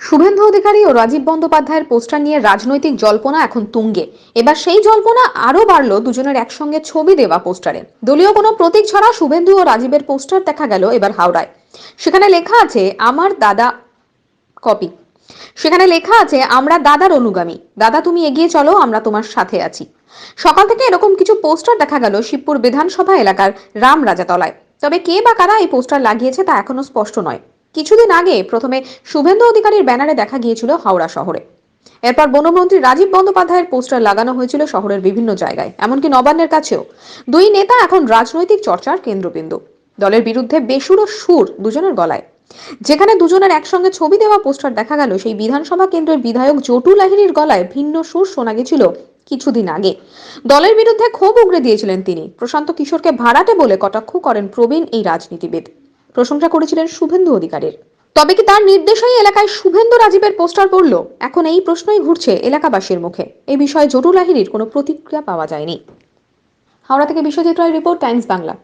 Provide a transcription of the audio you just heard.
শুভেন্দু অধিকারী ও রাজীব বন্দ্যোপাধ্যায়ের পোস্টার নিয়ে রাজনৈতিক জল্পনা এখন তুঙ্গে। এবার সেই জল্পনা আরও বাড়লো দুজনের একসঙ্গে ছবি দেওয়া পোস্টারে। দলীয় কোনো প্রতীক ছাড়া শুভেন্দু ও রাজীবের পোস্টার দেখা গেল এবার হাওড়ায়। সেখানে লেখা আছে, আমার দাদা কপি। সেখানে লেখা আছে, আমরা দাদার অনুগামী। দাদা, তুমি এগিয়ে চলো, আমরা তোমার সাথে আছি। সকাল থেকে এরকম কিছু পোস্টার দেখা গেল শিবপুর বিধানসভা এলাকার রাম রাজাতলায় তবে কে বা কারা এই পোস্টার লাগিয়েছে তা এখনও স্পষ্ট নয়। কিছুদিন আগে প্রথমে শুভেন্দু অধিকারীর ব্যানারে দেখা গিয়েছিল হাওড়া শহরে। এরপর বনমন্ত্রী রাজীব বন্দ্যোপাধ্যায়ের পোস্টার লাগানো হয়েছিল শহরের বিভিন্ন জায়গায়, এমনকি নবান্নের কাছেও। দুই নেতা এখন রাজনৈতিক চর্চার কেন্দ্রবিন্দু। দলের বিরুদ্ধে বেসুরো সুর দুজনের গলায়। যেখানে দুজনের একসঙ্গে ছবি দেওয়া পোস্টার দেখা গেল, সেই বিধানসভা কেন্দ্রের বিধায়ক জটু লাহিড়ির গলায় ভিন্ন সুর শোনা গেছিল কিছুদিন আগে। দলের বিরুদ্ধে ক্ষোভ উগড়ে দিয়েছিলেন তিনি। প্রশান্ত কিশোরকে ভাড়াটে বলে কটাক্ষ করেন প্রবীণ এই রাজনীতিবিদ। প্রশংসা করেছিলেন শুভেন্দু অধিকারীর। তবে কি তার নির্দেশেই এলাকায় শুভেন্দু রাজীবের পোস্টার পড়ল? এখন এই প্রশ্নই ঘুরছে এলাকাবাসীর মুখে। এই বিষয়ে জটুল আহিরির কোনো প্রতিক্রিয়া পাওয়া যায়নি। হাওড়া থেকে বিশ্বজিৎ রায় রিপোর্ট, টাইমস বাংলা।